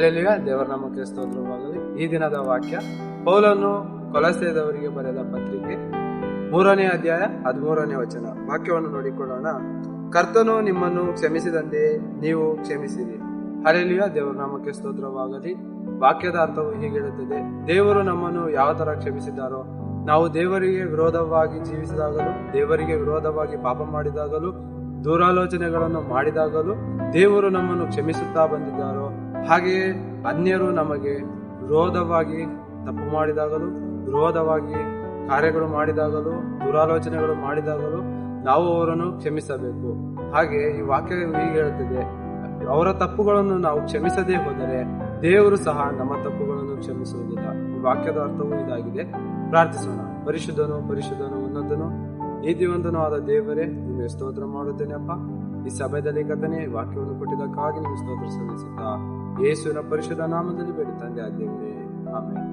ದೇವರ ನಾಮಕ್ಕೆ ಸ್ತೋತ್ರವಾಗಲಿ. ಈ ದಿನದ ವಾಕ್ಯ, ಪೌಲನ್ನು ಕೊಲಸೆದವರಿಗೆ ಬರೆದ ಪತ್ರಿಕೆ, ಮೂರನೇ ಅಧ್ಯಾಯ ಹದಿಮೂರನೇ ವಚನ. ವಾಕ್ಯವನ್ನು ನೋಡಿಕೊಳ್ಳೋಣ. ಕರ್ತನು ನಿಮ್ಮನ್ನು ಕ್ಷಮಿಸಿದಂತೆ ನೀವು ಕ್ಷಮಿಸಿರಿ. ಅಲ್ಲೆಲ್ಲಿಯ ದೇವರ ನಾಮಕ್ಕೆ ಸ್ತೋತ್ರವಾಗಲಿ. ವಾಕ್ಯದ ಅರ್ಥವು ಹೀಗಿಡುತ್ತದೆ ದೇವರು ನಮ್ಮನ್ನು ಯಾವ ತರ ಕ್ಷಮಿಸಿದ್ದಾರೋ, ನಾವು ದೇವರಿಗೆ ವಿರೋಧವಾಗಿ ಜೀವಿಸಿದಾಗಲೂ, ದೇವರಿಗೆ ವಿರೋಧವಾಗಿ ಪಾಪ ಮಾಡಿದಾಗಲೂ, ದೂರಾಲೋಚನೆಗಳನ್ನು ಮಾಡಿದಾಗಲೂ, ದೇವರು ನಮ್ಮನ್ನು ಕ್ಷಮಿಸುತ್ತಾ ಬಂದಿದ್ದಾರೋ ಹಾಗೆಯೇ ಅನ್ಯರು ನಮಗೆ ವಿರೋಧವಾಗಿ ತಪ್ಪು ಮಾಡಿದಾಗಲೂ, ವಿರೋಧವಾಗಿ ಕಾರ್ಯಗಳು ಮಾಡಿದಾಗಲೂ, ದುರಾಲೋಚನೆಗಳು ಮಾಡಿದಾಗಲೂ ನಾವು ಅವರನ್ನು ಕ್ಷಮಿಸಬೇಕು. ಹಾಗೆ ಈ ವಾಕ್ಯ ಹೀಗೆ ಹೇಳುತ್ತದೆ. ಅವರ ತಪ್ಪುಗಳನ್ನು ನಾವು ಕ್ಷಮಿಸದೇ ಹೋದರೆ ದೇವರು ಸಹ ನಮ್ಮ ತಪ್ಪುಗಳನ್ನು ಕ್ಷಮಿಸುವುದಿಲ್ಲ. ಈ ವಾಕ್ಯದ ಅರ್ಥವೂ ಇದಾಗಿದೆ. ಪ್ರಾರ್ಥಿಸೋಣ. ಪರಿಶುದ್ಧನು ಪರಿಶುದ್ಧನು, ಉನ್ನತನು, ನೀತಿವಂತನೂ ಆದ ದೇವರೇ, ನಿಮಗೆ ಸ್ತೋತ್ರ ಮಾಡುತ್ತೇನೆ ಅಪ್ಪ. ಈ ಸಭೆಯಲ್ಲಿ ಕಥನೆ ವಾಕ್ಯವನ್ನು ಕೊಟ್ಟಿದ್ದಕ್ಕಾಗಿ ನಿಮಗೆ ಸ್ತೋತ್ರ ಸಲ್ಲಿಸುತ್ತಾ ಯೇಸುವಿನ ಪರಿಶುದ್ಧ ನಾಮದಲ್ಲಿ ಬೇಡಿ ತಂದೆ ಆ ದೇವರೇ ಆಮೇಲೆ